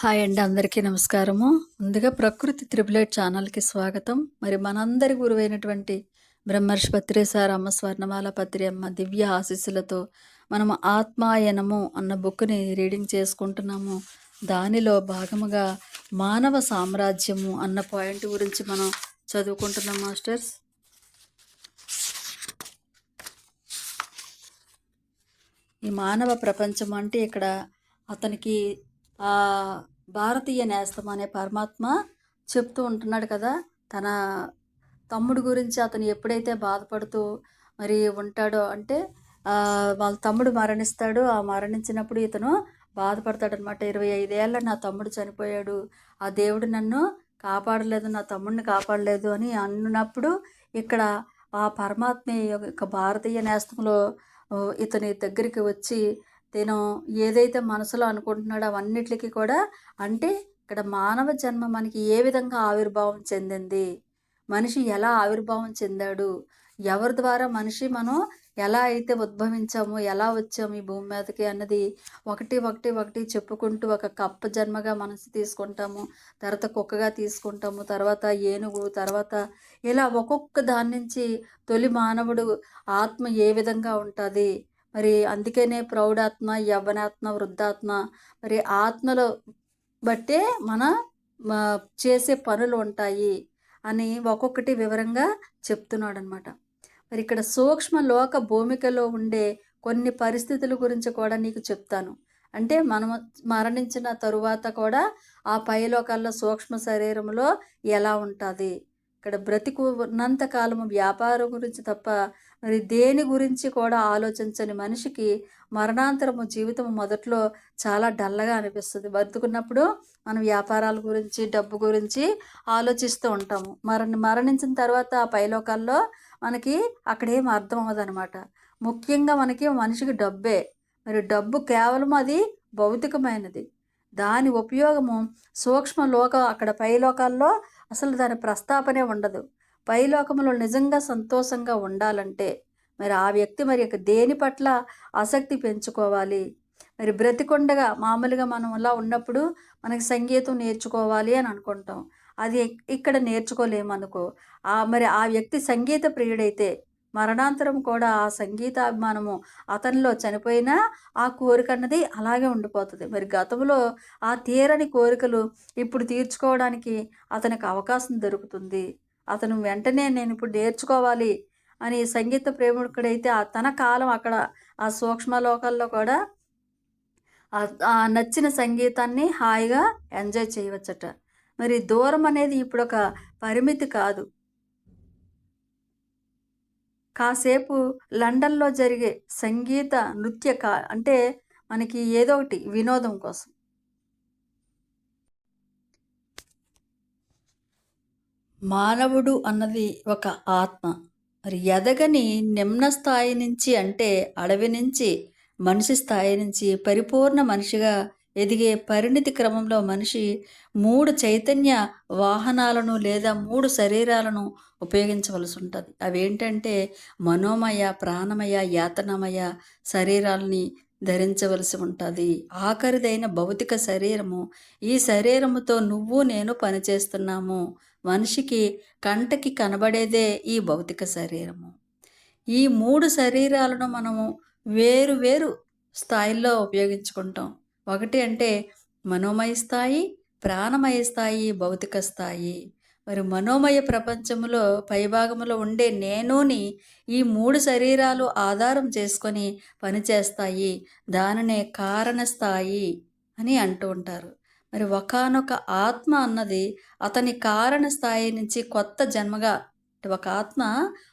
Hi అండి అందరికీ నమస్కారము. ముందుగా ప్రకృతి త్రిబులేట్ ఛానల్కి స్వాగతం. మరి మనందరి గురువైనటువంటి బ్రహ్మర్షి బత్రీ సార్ అమ్మ స్వర్ణమాల పత్రి అమ్మ దివ్య ఆశీస్సులతో మనము ఆత్మాయనము అన్న బుక్ని రీడింగ్ చేసుకుంటున్నాము. దానిలో భాగముగా మానవ సామ్రాజ్యము అన్న పాయింట్ గురించి మనం చదువుకుంటున్నాం మాస్టర్స్. ఈ మానవ ప్రపంచం అంటే ఇక్కడ అతనికి భారతీయ నేస్తం అనే పరమాత్మ చెప్తూ ఉంటున్నాడు కదా తన తమ్ముడు గురించి అతను ఎప్పుడైతే బాధపడుతూ మరి ఉంటాడో అంటే వాళ్ళ తమ్ముడు మరణిస్తాడు. ఆ మరణించినప్పుడు ఇతను బాధపడతాడనమాట ఇరవై ఐదేళ్ళ నా తమ్ముడు చనిపోయాడు. ఆ దేవుడు నన్ను కాపాడలేదు నా తమ్ముడిని కాపాడలేదు అని అన్నప్పుడు ఇక్కడ ఆ పరమాత్మ యొక్క భారతీయ నేస్తంలో ఇతని దగ్గరికి వచ్చి తను ఏదైతే మనసులో అనుకుంటున్నాడో అవన్నిటికీ కూడా అంటే ఇక్కడ మానవ జన్మ మనకి ఏ విధంగా ఆవిర్భావం చెందింది? మనిషి ఎలా ఆవిర్భావం చెందాడు? ఎవరి ద్వారా మనిషి మనం ఎలా అయితే ఉద్భవించాము ఎలా వచ్చాము ఈ భూమి మీదకి అన్నది ఒకటి ఒకటి ఒకటి చెప్పుకుంటూ ఒక కప్ప జన్మగా మనసు తీసుకుంటాము తర్వాత కుక్కగా తీసుకుంటాము తర్వాత ఏనుగు తర్వాత ఇలా ఒక్కొక్క దాని నుంచి తొలి మానవుడు ఆత్మ ఏ విధంగా ఉంటుంది? మరి అందుకనే ప్రౌఢాత్మ యవ్వనాత్మ వృద్ధాత్మ మరి ఆత్మలో బట్టే మన చేసే పనులు ఉంటాయి అని ఒక్కొక్కటి వివరంగా చెప్తున్నాడు అనమాట మరి ఇక్కడ సూక్ష్మ లోక భూమికలో ఉండే కొన్ని పరిస్థితుల గురించి కూడా నీకు చెప్తాను. అంటే మనం మరణించిన తరువాత కూడా ఆ పైలోకాల్లో సూక్ష్మ శరీరంలో ఎలా ఉంటుంది? ఇక్కడ బ్రతికు ఉన్నంత కాలము వ్యాపారం గురించి తప్ప మరి దేని గురించి కూడా ఆలోచించని మనిషికి మరణాంతరము జీవితం మొదట్లో చాలా డల్లగా అనిపిస్తుంది. బతుకున్నప్పుడు మనం వ్యాపారాల గురించి డబ్బు గురించి ఆలోచిస్తూ ఉంటాము. మరణ మరణించిన తర్వాత ఆ పైలోకాల్లో మనకి అక్కడేం అర్థం అవ్వదనమాట ముఖ్యంగా మనకి మనిషికి డబ్బే. మరి డబ్బు కేవలం అది భౌతికమైనది. దాని ఉపయోగము సూక్ష్మ లోక అక్కడ పైలోకాల్లో అసలు దాని ప్రస్తాపనే ఉండదు. పైలోకములో నిజంగా సంతోషంగా ఉండాలంటే మరి ఆ వ్యక్తి మరి ఇక దేని పట్ల ఆసక్తి పెంచుకోవాలి? మరి బ్రతికొండగా మామూలుగా మనం అలా ఉన్నప్పుడు మనకి సంగీతం నేర్చుకోవాలి అని అనుకుంటాం. అది ఇక్కడ నేర్చుకోలేమనుకో. ఆ మరి ఆ వ్యక్తి సంగీత ప్రియుడైతే మరణాంతరం కూడా ఆ సంగీతాభిమానము అతనిలో చనిపోయినా ఆ కోరిక అన్నది అలాగే ఉండిపోతుంది. మరి గతంలో ఆ తీరని కోరికలు ఇప్పుడు తీర్చుకోవడానికి అతనికి అవకాశం దొరుకుతుంది. అతను వెంటనే నేను ఇప్పుడు నేర్చుకోవాలి అని సంగీత ప్రేమికుడైతే ఆ తన కాలం అక్కడ ఆ సూక్ష్మ లోకల్లో కూడా ఆ నచ్చిన సంగీతాన్ని హాయిగా ఎంజాయ్ చేయవచ్చట. మరి దూరం అనేది ఇప్పుడు ఒక పరిమితి కాదు. కాసేపు లండన్లో జరిగే సంగీత నృత్య కా అంటే మనకి ఏదో ఒకటి వినోదం కోసం. మానవుడు అన్నది ఒక ఆత్మ. మరి ఎదగని నిమ్న స్థాయి నుంచి అంటే అడవి నుంచి మనిషి స్థాయి నుంచి పరిపూర్ణ మనిషిగా ఎదిగే పరిణితి క్రమంలో మనిషి మూడు చైతన్య వాహనాలను లేదా మూడు శరీరాలను ఉపయోగించవలసి ఉంటుంది. అవేంటంటే మనోమయ ప్రాణమయ యాతనమయ శరీరాలని ధరించవలసి ఉంటుంది. ఆఖరిదైన భౌతిక శరీరము ఈ శరీరముతో నువ్వు నేను పనిచేస్తున్నాము మనిషికి కంటకి కనబడేదే ఈ భౌతిక శరీరము. ఈ మూడు శరీరాలను మనము వేరు వేరు స్థాయిల్లో ఉపయోగించుకుంటాం. ఒకటి అంటే మనోమయ స్థాయి ప్రాణమయ స్థాయి భౌతిక స్థాయి. మరి మనోమయ ప్రపంచంలో పైభాగంలో ఉండే నేనుని ఈ మూడు శరీరాలు ఆధారం చేసుకొని పనిచేస్తాయి. దానినే కారణ స్థాయి అని అంటూ ఉంటారు. మరి ఒకానొక ఆత్మ అన్నది అతని కారణ స్థాయి నుంచి కొత్త జన్మగా ఒక ఆత్మ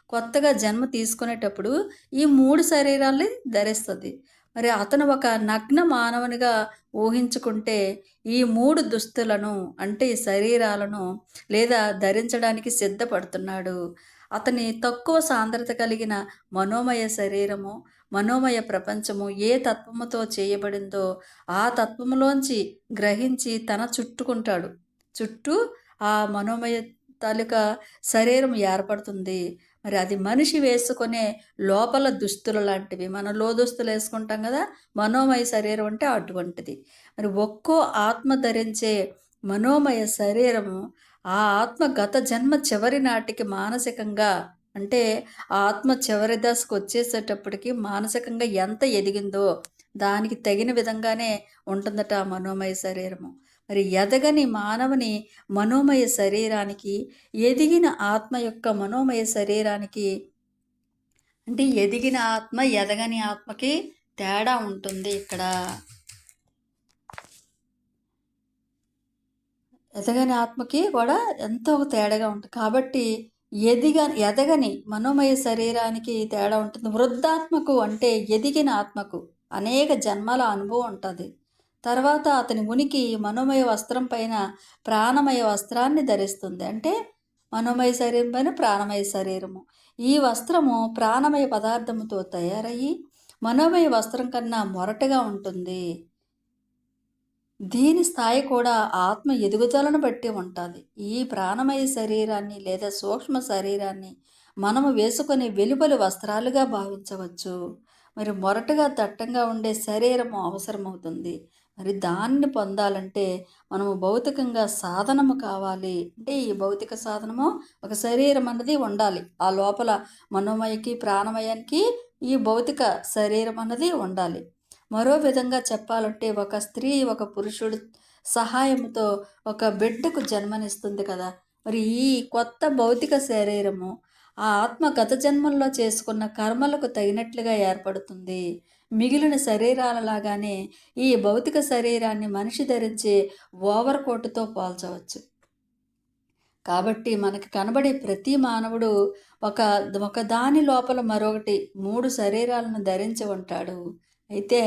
కొత్తగా జన్మ తీసుకునేటప్పుడు ఈ మూడు శరీరాల్ని ధరిస్తుంది. మరి అతను ఒక నగ్న మానవునిగా ఊహించుకుంటే ఈ మూడు దుస్తులను అంటే ఈ శరీరాలను లేదా ధరించడానికి సిద్ధపడుతున్నాడు. అతని తక్కువ సాంద్రత కలిగిన మనోమయ శరీరము మనోమయ ప్రపంచము ఏ తత్వముతో చేయబడిందో ఆ తత్వములోంచి గ్రహించి తన చుట్టుకుంటాడు. చుట్టూ ఆ మనోమయ తాలూకా శరీరం ఏర్పడుతుంది. మరి అది మనిషి వేసుకునే లోపల దుస్తులు లాంటివి. మనం లో దుస్తులు వేసుకుంటాం కదా మనోమయ శరీరం అంటే అటువంటిది. మరి ఒక్కో ఆత్మ ధరించే మనోమయ శరీరము ఆ ఆత్మ గత జన్మ చివరి నాటికి మానసికంగా అంటే ఆత్మ చివరి దశకు వచ్చేసేటప్పటికి మానసికంగా ఎంత ఎదిగిందో దానికి తగిన విధంగానే ఉంటుందట ఆ మనోమయ శరీరము. మరి ఎదగని మానవుని మనోమయ శరీరానికి ఎదిగిన ఆత్మ యొక్క మనోమయ శరీరానికి అంటే ఎదిగిన ఆత్మ ఎదగని ఆత్మకి తేడా ఉంటుంది ఇక్కడ. ఎదగని ఆత్మకి కూడా ఎంతో ఒక తేడాగా ఉంటుంది. కాబట్టి ఎదిగ ఎదగని మనోమయ శరీరానికి తేడా ఉంటుంది. వృద్ధాత్మకు అంటే ఎదిగిన ఆత్మకు అనేక జన్మల అనుభవం ఉంటుంది. తర్వాత అతని ఉనికి మనోమయ వస్త్రం పైన ప్రాణమయ వస్త్రాన్ని ధరిస్తుంది. అంటే మనోమయ శరీరం పైన ప్రాణమయ శరీరము. ఈ వస్త్రము ప్రాణమయ పదార్థముతో తయారయ్యి మనోమయ వస్త్రం కన్నా మొరటగా ఉంటుంది. దీని స్థాయి కూడా ఆత్మ ఎదుగుదలను బట్టి ఉంటుంది. ఈ ప్రాణమయ శరీరాన్ని లేదా సూక్ష్మ శరీరాన్ని మనము వేసుకునే వెలుపలి వస్త్రాలుగా భావించవచ్చు. మరి మొరటుగా దట్టంగా ఉండే శరీరము అవసరమవుతుంది. మరి దాన్ని పొందాలంటే మనము భౌతికంగా సాధనము కావాలి. అంటే ఈ భౌతిక సాధనము ఒక శరీరం అన్నది ఉండాలి. ఆ లోపల మనోమయకి ప్రాణమయానికి ఈ భౌతిక శరీరం అన్నది ఉండాలి. మరో విధంగా చెప్పాలంటే ఒక స్త్రీ ఒక పురుషుడు సహాయంతో ఒక బిడ్డకు జన్మనిస్తుంది కదా. మరి ఈ కొత్త భౌతిక శరీరము ఆ ఆత్మ గత జన్మల్లో చేసుకున్న కర్మలకు తగినట్లుగా ఏర్పడుతుంది. మిగిలిన శరీరాలలాగానే ఈ భౌతిక శరీరాన్ని మనిషి ధరించే ఓవర్ కోటుతో పోల్చవచ్చు. కాబట్టి మనకి కనబడే ప్రతి మానవుడు ఒక ఒక దాని లోపల మరొకటి మూడు శరీరాలను ధరించి ఉంటాడు. అయితే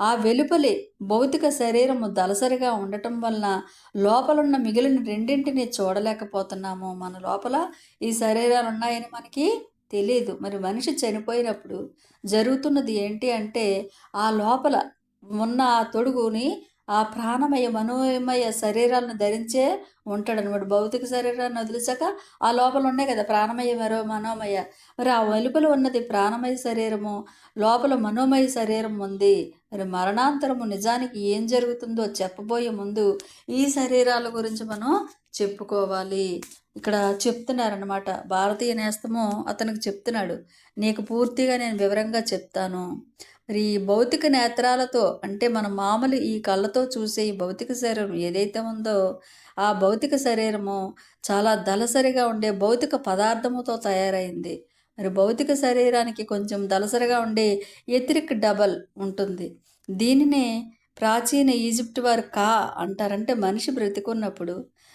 ఆ వెలుపలి భౌతిక శరీరము దలసరిగా ఉండటం వలన లోపలున్న మిగిలిన రెండింటిని చూడలేకపోతున్నాము. మన లోపల ఈ శరీరాలు ఉన్నాయని మనకి తెలియదు మరి మనిషి చనిపోయినప్పుడు జరుగుతున్నది ఏంటి అంటే ఆ లోపల ఉన్న ఆ తొడుగుని ఆ ప్రాణమయ మనోమయ శరీరాలను ధరించే ఉంటాడనమాట భౌతిక శరీరాన్ని వదిలిచాక ఆ లోపల ఉన్నాయి కదా ప్రాణమయ మరో మనోమయ. మరి ఆ వెలుపల ఉన్నది ప్రాణమయ శరీరము లోపల మనోమయ శరీరం ఉంది. మరి మరణాంతరము నిజానికి ఏం జరుగుతుందో చెప్పబోయే ముందు ఈ శరీరాల గురించి మనం చెప్పుకోవాలి. ఇక్కడ చెప్తున్నారనమాట భారతీయ నేస్తము అతనికి చెప్తున్నాడు. నీకు పూర్తిగా నేను వివరంగా చెప్తాను. మరి ఈ భౌతిక నేత్రాలతో అంటే మన మామూలు ఈ కళ్ళతో చూసే ఈ భౌతిక శరీరం ఏదైతే ఉందో ఆ భౌతిక శరీరము చాలా దళసరిగా ఉండే భౌతిక పదార్థముతో తయారైంది. మరి భౌతిక శరీరానికి కొంచెం దళసరిగా ఉండే ఎతిరిక్ డబల్ ఉంటుంది. దీనినే ప్రాచీన ఈజిప్ట్ వారు కా అంటారంటే మనిషి బ్రతికున్నప్పుడు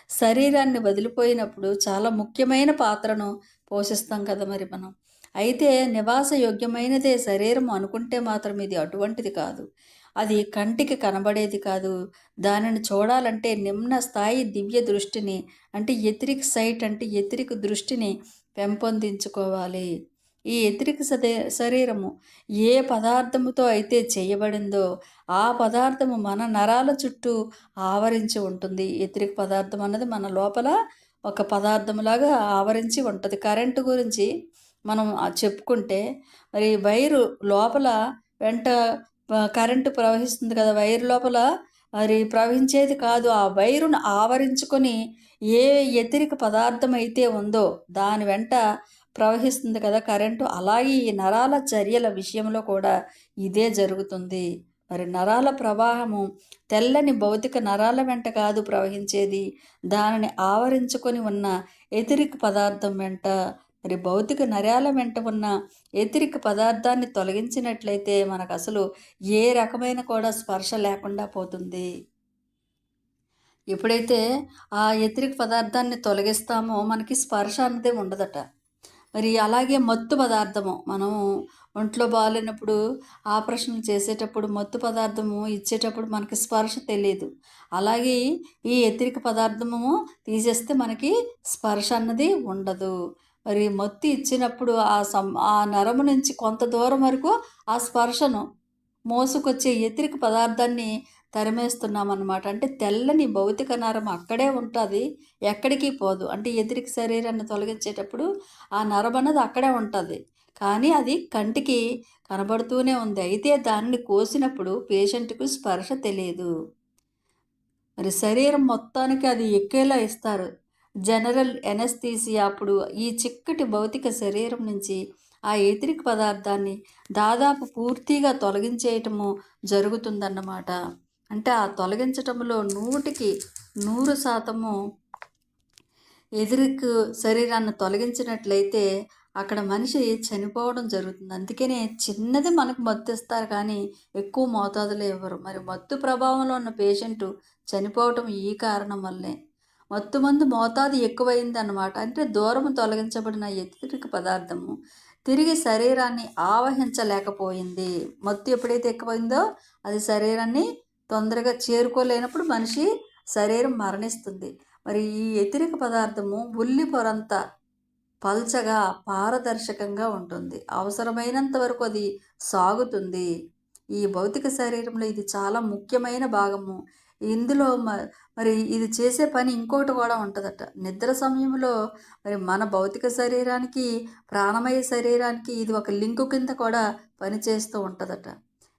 శరీరాన్ని వదిలిపోయినప్పుడు చాలా ముఖ్యమైన పాత్రను పోషిస్తాం కదా మరి మనం. అయితే నివాస యోగ్యమైనదే శరీరం అనుకుంటే మాత్రం ఇది అటువంటిది కాదు. అది కంటికి కనబడేది కాదు. దానిని చూడాలంటే నిమ్న స్థాయి దివ్య దృష్టిని అంటే ఎతిరిక్ సైట్ అంటే ఎతిరిక్ దృష్టిని పెంపొందించుకోవాలి. ఈ ఎతిరిక శరీరము ఏ పదార్థముతో అయితే చేయబడిందో ఆ పదార్థము మన నరాల చుట్టూ ఆవరించి ఉంటుంది. ఎతిరిక పదార్థం అన్నది మన లోపల ఒక పదార్థములాగా ఆవరించి ఉంటుంది. కరెంటు గురించి మనం చెప్పుకుంటే మరి వైరు లోపల వెంట కరెంటు ప్రవహిస్తుంది కదా వైరు లోపల మరి ప్రవహించేది కాదు. ఆ వైరును ఆవరించుకొని ఏ వ్యతిరిక పదార్థం అయితే ఉందో దాని వెంట ప్రవహిస్తుంది కదా కరెంటు. అలాగే ఈ నరాల చర్యల విషయంలో కూడా ఇదే జరుగుతుంది. మరి నరాల ప్రవాహము తెల్లని భౌతిక నరాల వెంట కాదు ప్రవహించేది. దానిని ఆవరించుకొని ఉన్న ఎతిరిక పదార్థం వెంట మరి భౌతిక నరాల వెంట ఉన్న వ్యతిరిక పదార్థాన్ని తొలగించినట్లయితే మనకు అసలు ఏ రకమైన కూడా స్పర్శ లేకుండా పోతుంది. ఎప్పుడైతే ఆ వ్యతిరిక పదార్థాన్ని తొలగిస్తామో మనకి స్పర్శ అన్నదే ఉండదట. మరి అలాగే మత్తు పదార్థము మనం ఒంట్లో బాగాలేనప్పుడు ఆపరేషన్ చేసేటప్పుడు మత్తు పదార్థము ఇచ్చేటప్పుడు మనకి స్పర్శ తెలియదు. అలాగే ఈ వ్యతిరిక పదార్థము తీసేస్తే మనకి స్పర్శ అన్నది ఉండదు. మరి మత్తు ఇచ్చినప్పుడు ఆ సం ఆ నరము నుంచి కొంత దూరం వరకు ఆ స్పర్శను మోసుకొచ్చే వ్యతిరిక పదార్థాన్ని తరిమేస్తున్నామన్నమాట. అంటే తెల్లని భౌతిక నరం అక్కడే ఉంటుంది ఎక్కడికి పోదు. అంటే ఎదురికి శరీరాన్ని తొలగించేటప్పుడు ఆ నరం అన్నది అక్కడే ఉంటుంది. కానీ అది కంటికి కనబడుతూనే ఉంది. అయితే దానిని కోసినప్పుడు పేషెంట్కు స్పర్శ తెలియదు. మరి శరీరం మొత్తానికి అది ఎక్కేలా ఇస్తారు? జనరల్ ఎనస్థీసియా అప్పుడు ఈ చిక్కటి భౌతిక శరీరం నుంచి ఆ ఎతిరిక పదార్థాన్ని దాదాపు పూర్తిగా తొలగించేయటము జరుగుతుందన్నమాట. అంటే ఆ తొలగించటంలో నూటికి నూరు శాతము ఎదురుకు శరీరాన్ని తొలగించినట్లయితే అక్కడ మనిషి చనిపోవడం జరుగుతుంది. అందుకనే చిన్నది మనకు మత్తు ఇస్తారు కానీ ఎక్కువ మోతాదులో ఇవ్వరు. మరి మత్తు ప్రభావంలో ఉన్న పేషెంట్ చనిపోవటం ఈ కారణం వల్లే. మత్తు మందు మోతాదు ఎక్కువైందన్నమాట. అంటే దూరం తొలగించబడిన ఎత్తిరిక పదార్థము. తిరిగి శరీరాన్ని ఆవహించలేకపోయింది. మత్తు ఎప్పుడైతే ఎక్కువైందో అది శరీరాన్ని తొందరగా చేరుకోలేనప్పుడు మనిషి శరీరం మరణిస్తుంది. మరి ఈ వ్యతిరేక పదార్థము ఉల్లి పొరంత పల్చగా పారదర్శకంగా ఉంటుంది. అవసరమైనంత వరకు అది సాగుతుంది. ఈ భౌతిక శరీరంలో ఇది చాలా ముఖ్యమైన భాగము. ఇందులో మ మరి ఇది చేసే పని ఇంకోటి కూడా ఉంటుందట. నిద్ర సమయంలో మరి మన భౌతిక శరీరానికి ప్రాణమయ శరీరానికి ఇది ఒక లింకు కింద కూడా పనిచేస్తూ ఉంటుందట.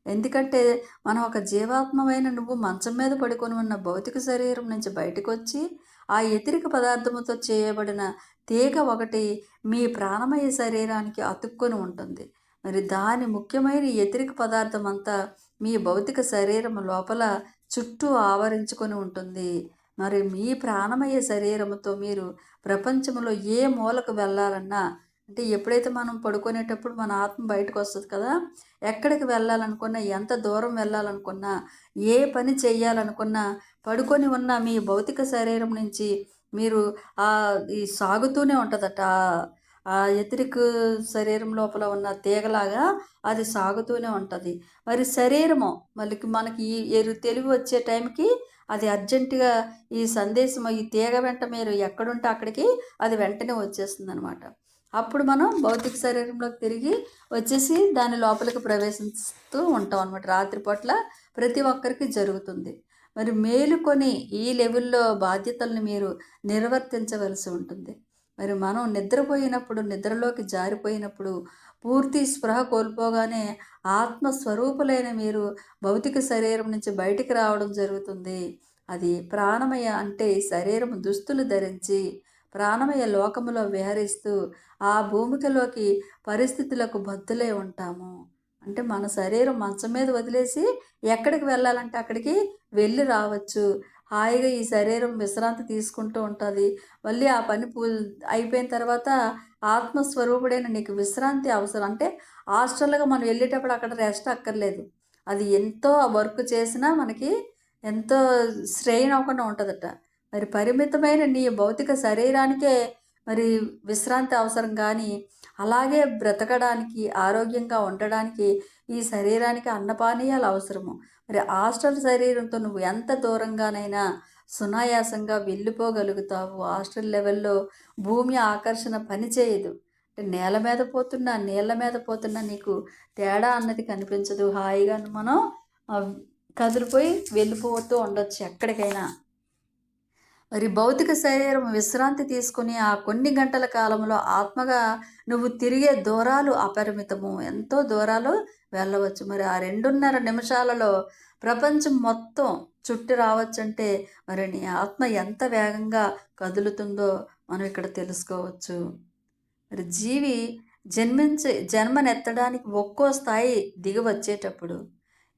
ఎందుకంటే మనం ఒక జీవాత్మమైన నువ్వు మంచం మీద పడుకొని ఉన్న భౌతిక శరీరం నుంచి బయటకు వచ్చి ఆ వ్యతిరిక పదార్థముతో చేయబడిన తీగ ఒకటి మీ ప్రాణమయ శరీరానికి అతుక్కొని ఉంటుంది. మరి దాని ముఖ్యమైన వ్యతిరేక పదార్థం అంతా మీ భౌతిక శరీరం లోపల చుట్టూ ఆవరించుకొని ఉంటుంది. మరి మీ ప్రాణమయ శరీరముతో మీరు ప్రపంచంలో ఏ మూలకు వెళ్ళాలన్నా అంటే ఎప్పుడైతే మనం పడుకునేటప్పుడు మన ఆత్మ బయటకు వస్తుంది కదా ఎక్కడికి వెళ్ళాలనుకున్నా ఎంత దూరం వెళ్ళాలనుకున్నా ఏ పని చేయాలనుకున్నా పడుకొని ఉన్న మీ భౌతిక శరీరం నుంచి మీరు ఈ సాగుతూనే ఉంటుందట. ఆ వ్యతిరేక శరీరం లోపల ఉన్న తీగలాగా అది సాగుతూనే ఉంటుంది. మరి శరీరము మళ్ళీ మనకి ఈ ఎరు తెలివి వచ్చే టైంకి అది అర్జెంటుగా ఈ సందేశం ఈ తీగ వెంట మీరు ఎక్కడుంటే అక్కడికి అది వెంటనే వచ్చేస్తుంది అనమాట అప్పుడు మనం భౌతిక శరీరంలోకి తిరిగి వచ్చేసి దాని లోపలికి ప్రవేశిస్తూ ఉంటాం అనమాట రాత్రిపూట్ల ప్రతి ఒక్కరికి జరుగుతుంది. మరి మేలుకొని ఈ లెవెల్లో బాధ్యతల్ని మీరు నిర్వర్తించవలసి ఉంటుంది. మరి మనం నిద్రపోయినప్పుడు నిద్రలోకి జారిపోయినప్పుడు పూర్తి స్పృహ కోల్పోగానే ఆత్మస్వరూపులైన మీరు భౌతిక శరీరం నుంచి బయటికి రావడం జరుగుతుంది. అది ప్రాణమయ అంటే శరీరం దుస్తులు ధరించి ప్రాణమయ లోకములో విహరిస్తూ ఆ భూమికలోకి పరిస్థితులకు బద్దులై ఉంటాము. అంటే మన శరీరం మంచం మీద వదిలేసి ఎక్కడికి వెళ్ళాలంటే అక్కడికి వెళ్ళి రావచ్చు. హాయిగా ఈ శరీరం విశ్రాంతి తీసుకుంటూ ఉంటుంది. మళ్ళీ ఆ పని పూ అయిపోయిన తర్వాత ఆత్మస్వరూపుడైన నీకు విశ్రాంతి అవసరం. అంటే హాస్టల్గా మనం వెళ్ళేటప్పుడు అక్కడ రెస్ట్ అక్కర్లేదు. అది ఎంతో వర్క్ చేసినా మనకి ఎంతో శ్రేయనవ్వకుండా అవ్వకుండా ఉంటుందట. మరి పరిమితమైన నీ భౌతిక శరీరానికే మరి విశ్రాంతి అవసరం కానీ అలాగే బ్రతకడానికి ఆరోగ్యంగా ఉండడానికి ఈ శరీరానికి అన్నపానీయాలు అవసరము. మరి హాస్టల్ శరీరంతో నువ్వు ఎంత దూరంగానైనా సునాయాసంగా వెళ్ళిపోగలుగుతావు. హాస్టల్ లెవెల్లో భూమి ఆకర్షణ పనిచేయదు నేల మీద పోతున్నా నీళ్ళ మీద పోతున్నా నీకు తేడా అన్నది కనిపించదు. హాయిగా మనం కదిలిపోయి వెళ్ళిపోతూ ఉండొచ్చు ఎక్కడికైనా. మరి భౌతిక శరీరం విశ్రాంతి తీసుకుని ఆ కొన్ని గంటల కాలంలో ఆత్మగా నువ్వు తిరిగే దూరాలు అపరిమితము. ఎంతో దూరాలు వెళ్ళవచ్చు. మరి ఆ రెండున్నర నిమిషాలలో ప్రపంచం మొత్తం చుట్టి రావచ్చంటే మరి నీ ఆత్మ ఎంత వేగంగా కదులుతుందో మనం ఇక్కడ తెలుసుకోవచ్చు. మరి జీవి జన్మించి జన్మనెత్తడానికి ఒక్కో స్థాయి దిగి వచ్చేటప్పుడు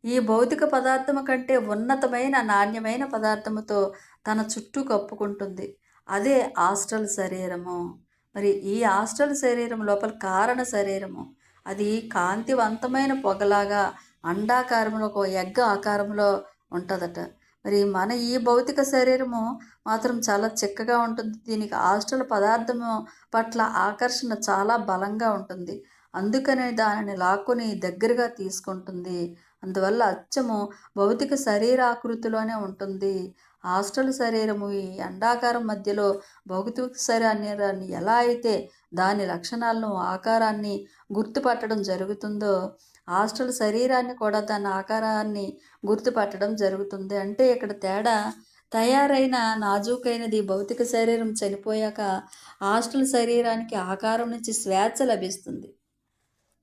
ఈ భౌతిక పదార్థము కంటే ఉన్నతమైన నాణ్యమైన పదార్థముతో తన చుట్టూ కప్పుకుంటుంది. అదే హాస్టల్ శరీరము. మరి ఈ హాస్టల్ శరీరం లోపల కారణ శరీరము. అది కాంతివంతమైన పొగలాగా అండాకారంలో ఒక ఎగ్గ ఆకారంలో ఉంటుందట. మరి మన ఈ భౌతిక శరీరము మాత్రం చాలా చిక్కగా ఉంటుంది. దీనికి హాస్టల్ పదార్థము పట్ల ఆకర్షణ చాలా బలంగా ఉంటుంది. అందుకనే దానిని లాక్కొని దగ్గరగా తీసుకుంటుంది. అందువల్ల అచ్చము భౌతిక శరీరాకృతిలోనే ఉంటుంది. హాస్టల్ శరీరము ఈ అండాకారం మధ్యలో భౌతిక శరీరాన్ని ఎలా అయితే దాని లక్షణాలను ఆకారాన్ని గుర్తుపట్టడం జరుగుతుందో హాస్టల్ శరీరాన్ని కూడా దాని ఆకారాన్ని గుర్తుపట్టడం జరుగుతుంది. అంటే ఇక్కడ తేడా తయారైన నాజూకైనది భౌతిక శరీరం చనిపోయాక హాస్టల్ శరీరానికి ఆకారం నుంచి స్వేచ్ఛ లభిస్తుంది.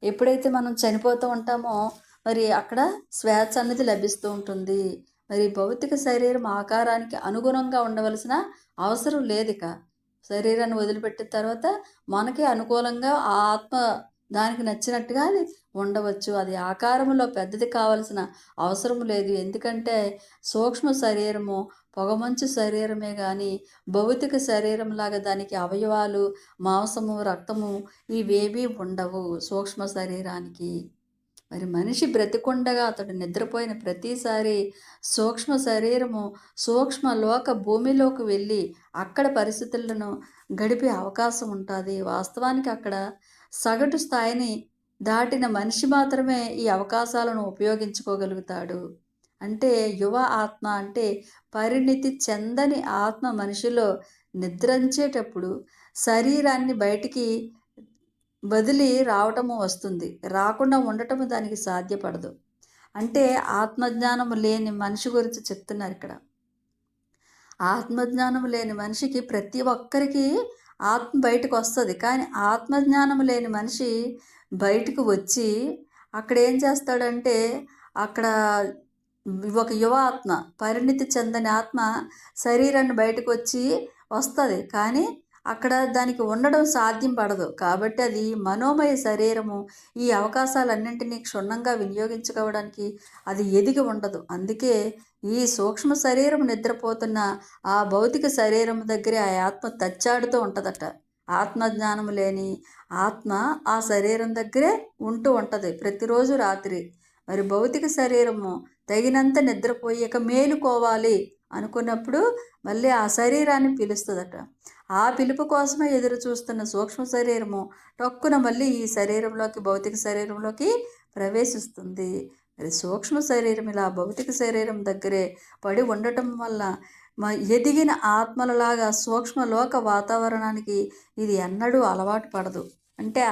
ఎప్పుడైతే మనం చనిపోతూ ఉంటామో మరి అక్కడ స్వేచ్ఛ అనేది లభిస్తూ ఉంటుంది. మరి భౌతిక శరీరం ఆకారానికి అనుగుణంగా ఉండవలసిన అవసరం లేదు ఇక శరీరాన్ని వదిలిపెట్టిన తర్వాత మనకి అనుకూలంగా ఆ ఆత్మ దానికి నచ్చినట్టుగా అది ఉండవచ్చు. అది ఆకారంలో పెద్దది కావలసిన అవసరం లేదు. ఎందుకంటే సూక్ష్మ శరీరము పొగమంచు శరీరమే కానీ భౌతిక శరీరం లాగా దానికి అవయవాలు మాంసము రక్తము ఇవేవీ ఉండవు సూక్ష్మ శరీరానికి. మరి మనిషి బ్రతికుండగా అతడు నిద్రపోయిన ప్రతిసారి సూక్ష్మ శరీరము సూక్ష్మ లోక భూమిలోకి వెళ్ళి అక్కడ పరిస్థితులను గడిపే అవకాశం ఉంటుంది. వాస్తవానికి అక్కడ సగటు స్థాయిని దాటిన మనిషి మాత్రమే ఈ అవకాశాలను ఉపయోగించుకోగలుగుతాడు. అంటే యువ ఆత్మ అంటే పరిణితి చెందని ఆత్మ మనిషిలో నిద్రించేటప్పుడు శరీరాన్ని బయటికి బదిలి రావటము వస్తుంది. రాకుండా ఉండటము దానికి సాధ్యపడదు. అంటే ఆత్మజ్ఞానం లేని మనిషి గురించి చెప్తున్నారు ఇక్కడ. ఆత్మజ్ఞానం లేని మనిషికి ప్రతి ఒక్కరికి ఆత్మ బయటకు వస్తుంది. కానీ ఆత్మజ్ఞానం లేని మనిషి బయటకు వచ్చి అక్కడ ఏం చేస్తాడంటే అక్కడ ఒక యువ ఆత్మ పరిణితి చెందని ఆత్మ శరీరాన్ని బయటకు వచ్చి వస్తుంది. కానీ అక్కడ దానికి ఉండడం సాధ్యం పడదు. కాబట్టి అది మనోమయ శరీరము. ఈ అవకాశాలన్నింటినీ క్షుణ్ణంగా వినియోగించుకోవడానికి అది ఎదిగి ఉండదు. అందుకే ఈ సూక్ష్మ శరీరం నిద్రపోతున్న ఆ భౌతిక శరీరం దగ్గరే ఆ ఆత్మ తచ్చాడుతూ ఉంటుందట. ఆత్మజ్ఞానం లేని ఆత్మ ఆ శరీరం దగ్గరే ఉంటూ ఉంటుంది ప్రతిరోజు రాత్రి. మరి భౌతిక శరీరము తగినంత నిద్రపోయాక మేలుకోవాలి అనుకున్నప్పుడు మళ్ళీ ఆ శరీరాన్ని పిలుస్తుందట. ఆ పిలుపు కోసమే ఎదురు చూస్తున్న సూక్ష్మ శరీరము టక్కున మళ్ళీ ఈ శరీరంలోకి భౌతిక శరీరంలోకి ప్రవేశిస్తుంది. మరి సూక్ష్మ శరీరం ఇలా భౌతిక శరీరం దగ్గరే పడి ఉండటం వల్ల మ ఎదిగిన ఆత్మలలాగా సూక్ష్మలోక వాతావరణానికి ఇది ఎన్నడూ అలవాటు పడదు. అంటే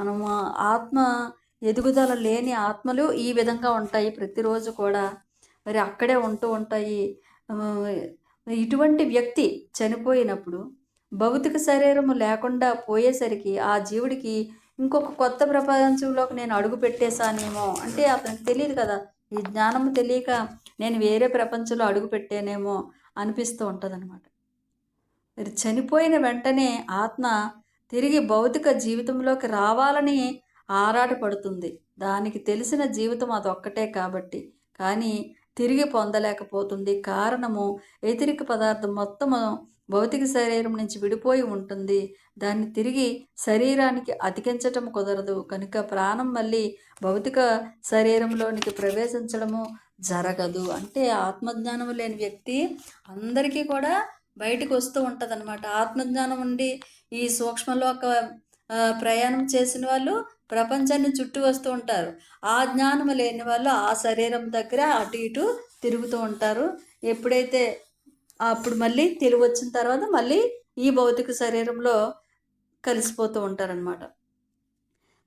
మనము ఆత్మ ఎదుగుదల లేని ఆత్మలు ఈ విధంగా ఉంటాయి ప్రతిరోజు కూడా. మరి అక్కడే ఉంటూ ఉంటాయి. ఇటువంటి వ్యక్తి చనిపోయినప్పుడు భౌతిక శరీరము లేకుండా పోయేసరికి ఆ జీవుడికి ఇంకొక కొత్త ప్రపంచంలోకి నేను అడుగు పెట్టేశానేమో. అంటే అతనికి తెలియదు కదా ఈ జ్ఞానం తెలియక నేను వేరే ప్రపంచంలో అడుగు పెట్టానేమో అనిపిస్తూ ఉంటుంది అనమాట మరి చనిపోయిన వెంటనే ఆత్మ తిరిగి భౌతిక జీవితంలోకి రావాలని ఆరాటపడుతుంది. దానికి తెలిసిన జీవితం అదొక్కటే కాబట్టి. కానీ తిరిగి పొందలేకపోతుంది. కారణము వ్యతిరిక పదార్థం మొత్తము భౌతిక శరీరం నుంచి విడిపోయి ఉంటుంది. దాన్ని తిరిగి శరీరానికి అతికించటం కుదరదు. కనుక ప్రాణం మళ్ళీ భౌతిక శరీరంలోనికి ప్రవేశించడము జరగదు. అంటే ఆత్మజ్ఞానం లేని వ్యక్తి అందరికీ కూడా బయటకు వస్తూ ఉంటుంది అనమాట ఆత్మజ్ఞానం ఉండి ఈ సూక్ష్మలోక ప్రయాణం చేసిన వాళ్ళు ప్రపంచాన్ని చుట్టూ వస్తూ ఉంటారు. ఆ జ్ఞానం లేని వాళ్ళు ఆ శరీరం దగ్గర అటు ఇటు తిరుగుతూ ఉంటారు. ఎప్పుడైతే అప్పుడు మళ్ళీ తెలివి వచ్చిన తర్వాత మళ్ళీ ఈ భౌతిక శరీరంలో కలిసిపోతూ ఉంటారనమాట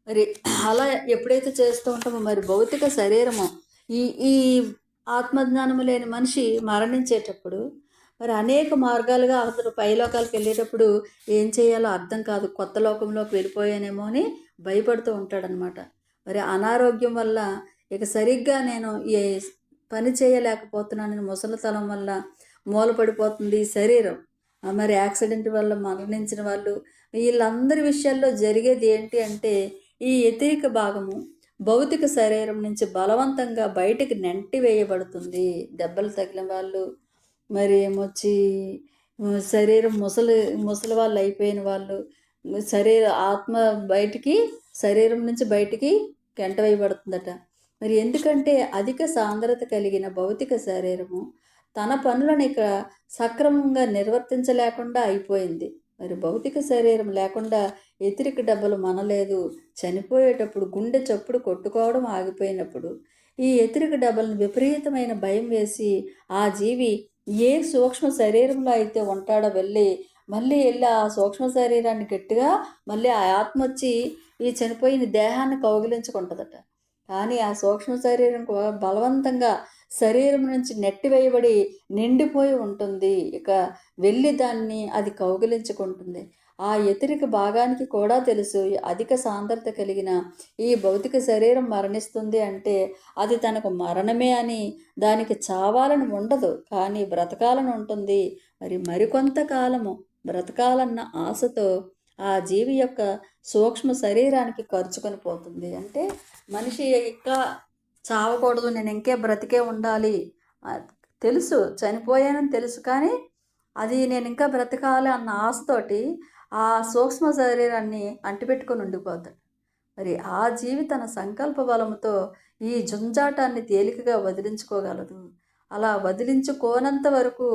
మరి అలా ఎప్పుడైతే చేస్తూ ఉంటామో మరి భౌతిక శరీరము ఈ ఈ ఆత్మజ్ఞానము లేని మనిషి మరణించేటప్పుడు మరి అనేక మార్గాలుగా అతను పైలోకాలకు వెళ్ళేటప్పుడు ఏం చేయాలో అర్థం కాదు. కొత్త లోకంలోకి వెళ్ళిపోయానేమో అని భయపడుతూ ఉంటాడనమాట మరి అనారోగ్యం వల్ల ఇక సరిగ్గా నేను ఏ పని చేయలేకపోతున్నాను ముసలితనం వల్ల మూలపడిపోతుంది శరీరం. మరి యాక్సిడెంట్ వల్ల మరణించిన వాళ్ళు వీళ్ళందరి విషయాల్లో జరిగేది ఏంటి అంటే ఈ వ్యతిరేక భాగము భౌతిక శరీరం నుంచి బలవంతంగా బయటికి నెంటి వేయబడుతుంది. దెబ్బలు తగిలిన వాళ్ళు మరి ఏమొచ్చి శరీరం ముసలి ముసలి వాళ్ళు అయిపోయిన వాళ్ళు శరీర ఆత్మ బయటికి శరీరం నుంచి బయటికి గంట వేయబడుతుందట మరి ఎందుకంటే అధిక సాంద్రత కలిగిన భౌతిక శరీరము తన పనులను ఇక్కడ సక్రమంగా నిర్వర్తించలేకుండా అయిపోయింది. మరి భౌతిక శరీరం లేకుండా ఎతిరిక డబ్బలు మనలేదు. చనిపోయేటప్పుడు గుండె చప్పుడు కొట్టుకోవడం ఆగిపోయినప్పుడు ఈ ఎతిరిక డబ్బలను విపరీతమైన భయం వేసి ఆ జీవి ఏ సూక్ష్మ శరీరంలో అయితే ఉంటాడో వెళ్ళి మళ్ళీ వెళ్ళి ఆ సూక్ష్మ శరీరాన్ని గట్టిగా మళ్ళీ ఆ ఆత్మ వచ్చి ఈ చనిపోయిన దేహాన్ని కౌగిలించుకుంటుందట. కానీ ఆ సూక్ష్మ శరీరం బలవంతంగా శరీరం నుంచి నెట్టివేయబడి నిండిపోయి ఉంటుంది. ఇక వెళ్ళి దాన్ని అది కౌగిలించుకుంటుంది. ఆ వ్యతిరేక భాగానికి కూడా తెలుసు అధిక సాంద్రత కలిగిన ఈ భౌతిక శరీరం మరణిస్తుంది అంటే అది తనకు మరణమే అని దానికి చావాలని ఉండదు. కానీ బ్రతకాలని ఉంటుంది. మరి మరికొంత కాలము బ్రతకాలన్న ఆశతో ఆ జీవి యొక్క సూక్ష్మ శరీరానికి ఖర్చుకొని పోతుంది. అంటే మనిషి ఇంకా చావకూడదు నేను ఇంకే బ్రతికే ఉండాలి. తెలుసు చనిపోయానని తెలుసు కానీ అది నేను ఇంకా బ్రతకాలి అన్న ఆశతోటి ఆ సూక్ష్మ శరీరాన్ని అంటిపెట్టుకొని ఉండిపోతాడు. మరి ఆ జీవి తన సంకల్ప బలముతో ఈ జుంజాటాన్ని తేలికగా వదిలించుకోగలదు. అలా వదిలించుకోనంత వరకు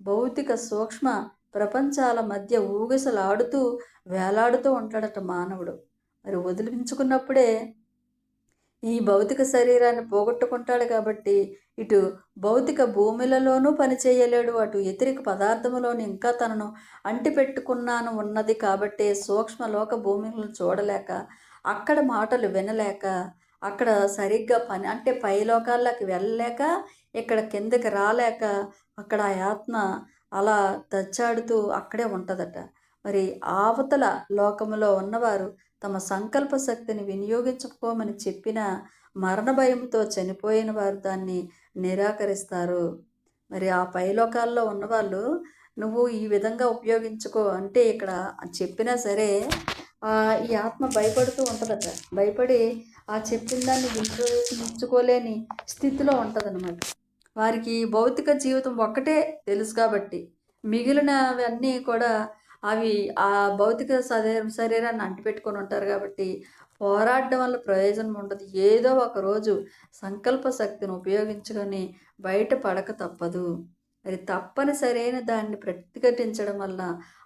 భౌతిక సూక్ష్మ ప్రపంచాల మధ్య ఊగిసలాడుతూ వేలాడుతూ ఉంటాడట మానవుడు. మరి వదిలించుకున్నప్పుడే ఈ భౌతిక శరీరాన్ని పోగొట్టుకుంటాడు కాబట్టి ఇటు భౌతిక భూమిలలోనూ పనిచేయలేడు అటు వ్యతిరేక పదార్థములోను ఇంకా తనను అంటిపెట్టుకున్నాను ఉన్నది కాబట్టి సూక్ష్మ లోక భూములను చూడలేక అక్కడ మాటలు వినలేక అక్కడ సరిగ్గా పని అంటే పై లోకాల్లోకి వెళ్ళలేక ఇక్కడ కిందకి రాలేక అక్కడ ఆ ఆత్మ అలా తచ్చాడుతూ అక్కడే ఉంటుందట. మరి ఆవతల లోకములో ఉన్నవారు తమ సంకల్ప శక్తిని వినియోగించుకోమని చెప్పిన మరణ భయంతో చనిపోయిన వారు దాన్ని నిరాకరిస్తారు. మరి ఆ పైలోకాల్లో ఉన్నవాళ్ళు నువ్వు ఈ విధంగా ఉపయోగించుకో అంటే ఇక్కడ చెప్పినా సరే ఈ ఆత్మ భయపడుతూ ఉంటుందట. భయపడి ఆ చెప్పిన దాన్ని వినియోగించుకోలేని స్థితిలో ఉంటుందన్నమాట. వారికి భౌతిక జీవితం ఒక్కటే తెలుసు కాబట్టి మిగిలినవన్నీ కూడా అవి ఆ భౌతిక శరీరం శరీరాన్ని అంటిపెట్టుకొని ఉంటారు కాబట్టి పోరాడడం వల్ల ప్రయోజనం ఉండదు. ఏదో ఒక రోజు సంకల్ప శక్తిని ఉపయోగించుకొని బయట పడక తప్పదు. మరి తప్పనిసరైన దాన్ని ప్రతిఘటించడం వల్ల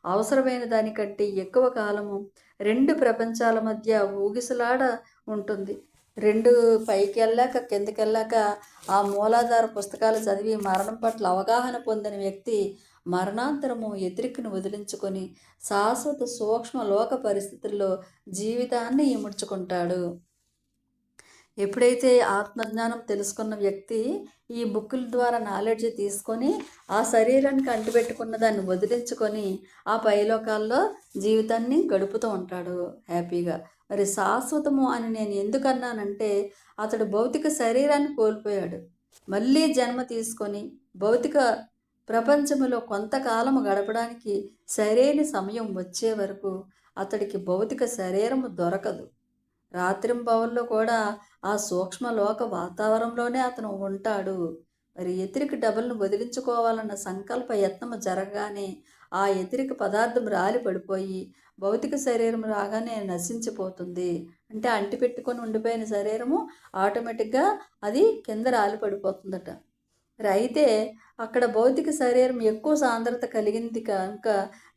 అవసరమైన దానికంటే ఎక్కువ కాలము రెండు ప్రపంచాల మధ్య ఊగిసలాడ ఉంటుంది. రెండు పైకి వెళ్ళాక కిందకి వెళ్ళాక ఆ మూలాధార పుస్తకాలు చదివి మరణం పట్ల అవగాహన పొందిన వ్యక్తి మరణాంతరము ఎదురికను వదిలించుకొని శాశ్వత సూక్ష్మ లోక పరిస్థితుల్లో జీవితాన్ని ఇముడ్చుకుంటాడు. ఎప్పుడైతే ఆత్మజ్ఞానం తెలుసుకున్న వ్యక్తి ఈ బుక్కుల ద్వారా నాలెడ్జ్ తీసుకొని ఆ శరీరానికి అంటిపెట్టుకున్న దాన్ని వదిలించుకొని ఆ పైలోకాల్లో జీవితాన్ని గడుపుతూ ఉంటాడు హ్యాపీగా. మరి శాశ్వతము అని నేను ఎందుకన్నానంటే అతడు భౌతిక శరీరాన్ని కోల్పోయాడు. మళ్ళీ జన్మ తీసుకొని భౌతిక ప్రపంచములో కొంతకాలము గడపడానికి సరైన సమయం వచ్చే వరకు అతడికి భౌతిక శరీరము దొరకదు. రాత్రింబవల్లో కూడా ఆ సూక్ష్మలోక వాతావరణంలోనే అతను ఉంటాడు. మరి ఎతిరిక డబల్ను వదిలించుకోవాలన్న సంకల్ప యత్నము జరగగానే ఆ ఎతిరిక పదార్థం రాలి పడిపోయి భౌతిక శరీరం రాగానే నశించిపోతుంది. అంటే అంటిపెట్టుకొని ఉండిపోయిన శరీరము ఆటోమేటిక్గా అది కింద రాలి పడిపోతుందట. అయితే అక్కడ భౌతిక శరీరం ఎక్కువ సాంద్రత కలిగింది కనుక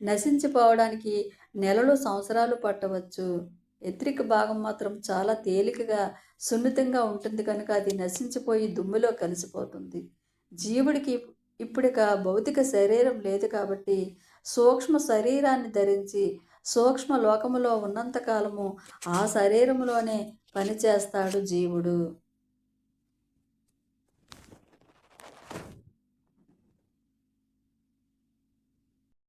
నశించిపోవడానికి నెలలు సంవత్సరాలు పట్టవచ్చు. ఎత్రిక భాగం మాత్రం చాలా తేలికగా సున్నితంగా ఉంటుంది కనుక అది నశించిపోయి దుమ్ములో కలిసిపోతుంది. జీవుడికి ఇప్పుడిక భౌతిక శరీరం లేదు కాబట్టి సూక్ష్మ శరీరాన్ని ధరించి సూక్ష్మ లోకములో ఉన్నంతకాలము ఆ శరీరంలోనే పనిచేస్తాడు జీవుడు.